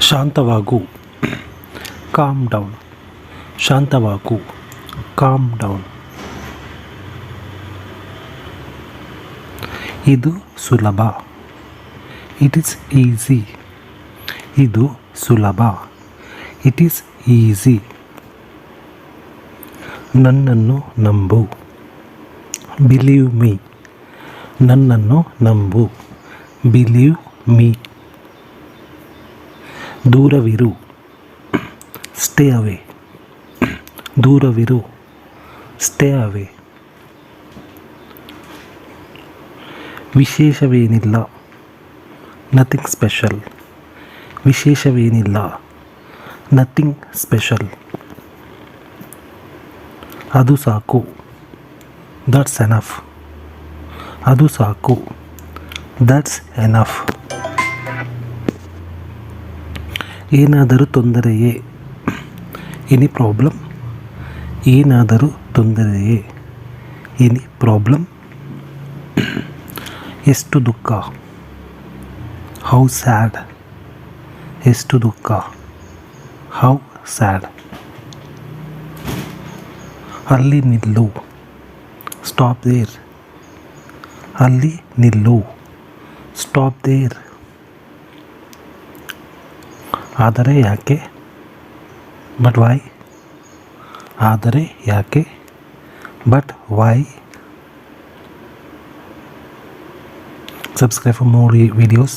ಶಾಂತವಾಗು. Calm down ಶಾಂತವಾಗು. Calm down ಇದು ಸುಲಭ. ಇಟ್ ಈಸ್ ಈಸಿ ಇದು ಸುಲಭ. ಇಟ್ ಈಸ್ ಈಸಿ ನನ್ನನ್ನು ನಂಬು. ಬಿಲೀವ್ ಮೀ ನನ್ನನ್ನು ನಂಬು. ಬಿಲೀವ್ ಮೀ ದೂರವಿರು. ಸ್ಟೇ ಅವೇ ದೂರವಿರು. ಸ್ಟೇ ಅವೇ ವಿಶೇಷವೇನಿಲ್ಲ. ನಥಿಂಗ್ ಸ್ಪೆಷಲ್ ವಿಶೇಷವೇನಿಲ್ಲ. ನಥಿಂಗ್ ಸ್ಪೆಷಲ್ ಅದು ಸಾಕು. ದಟ್ಸ್ ಎನಫ್ ಅದು ಸಾಕು. ದಟ್ಸ್ ಎನಫ್ ಏನಾದರೂ ತೊಂದರೆಯೇ ಎನಿ ಪ್ರಾಬ್ಲಮ್ ಏನಾದರೂ ತೊಂದರೆಯೇ ಎನಿ ಪ್ರಾಬ್ಲಮ್ ಎಷ್ಟು ದುಃಖ ಹೌ ಸ್ಯಾಡ್ ಎಷ್ಟು ದುಃಖ ಹೌ ಸ್ಯಾಡ್ ಅಲ್ಲಿ ನಿಲ್ಲು ಸ್ಟಾಪ್ ದೇರ್ ಅಲ್ಲಿ ನಿಲ್ಲು ಸ್ಟಾಪ್ ದೇರ್ ಆದರೆ ಯಾಕೆ ಬಟ್ ವೈ ಆದರೆ ಯಾಕೆ but why subscribe for more videos